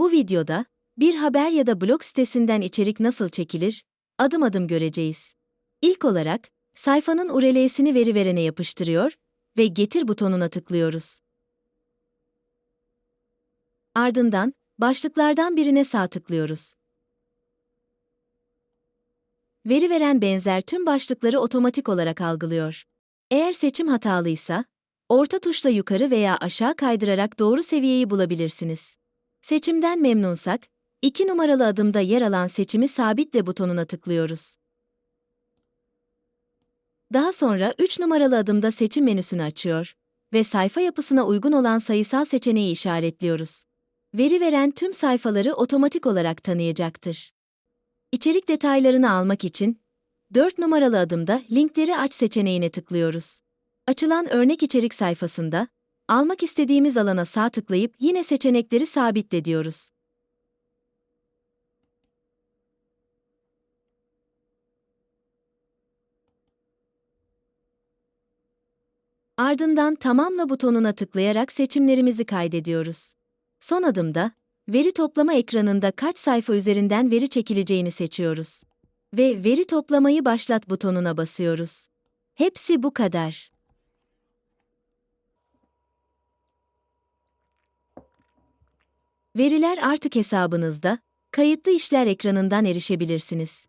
Bu videoda, bir haber ya da blog sitesinden içerik nasıl çekilir, adım adım göreceğiz. İlk olarak, sayfanın URL'sini veri verene yapıştırıyor ve getir butonuna tıklıyoruz. Ardından, başlıklardan birine sağ tıklıyoruz. Veri veren benzer tüm başlıkları otomatik olarak algılıyor. Eğer seçim hatalıysa, orta tuşla yukarı veya aşağı kaydırarak doğru seviyeyi bulabilirsiniz. Seçimden memnunsak, 2 numaralı adımda yer alan seçimi sabitle butonuna tıklıyoruz. Daha sonra 3 numaralı adımda seçim menüsünü açıyor ve sayfa yapısına uygun olan sayısal seçeneği işaretliyoruz. Veri veren tüm sayfaları otomatik olarak tanıyacaktır. İçerik detaylarını almak için 4 numaralı adımda linkleri aç seçeneğine tıklıyoruz. Açılan örnek içerik sayfasında almak istediğimiz alana sağ tıklayıp yine seçenekleri sabitle diyoruz. Ardından tamamla butonuna tıklayarak seçimlerimizi kaydediyoruz. Son adımda veri toplama ekranında kaç sayfa üzerinden veri çekileceğini seçiyoruz ve veri toplamayı başlat butonuna basıyoruz. Hepsi bu kadar. Veriler artık hesabınızda, kayıtlı işler ekranından erişebilirsiniz.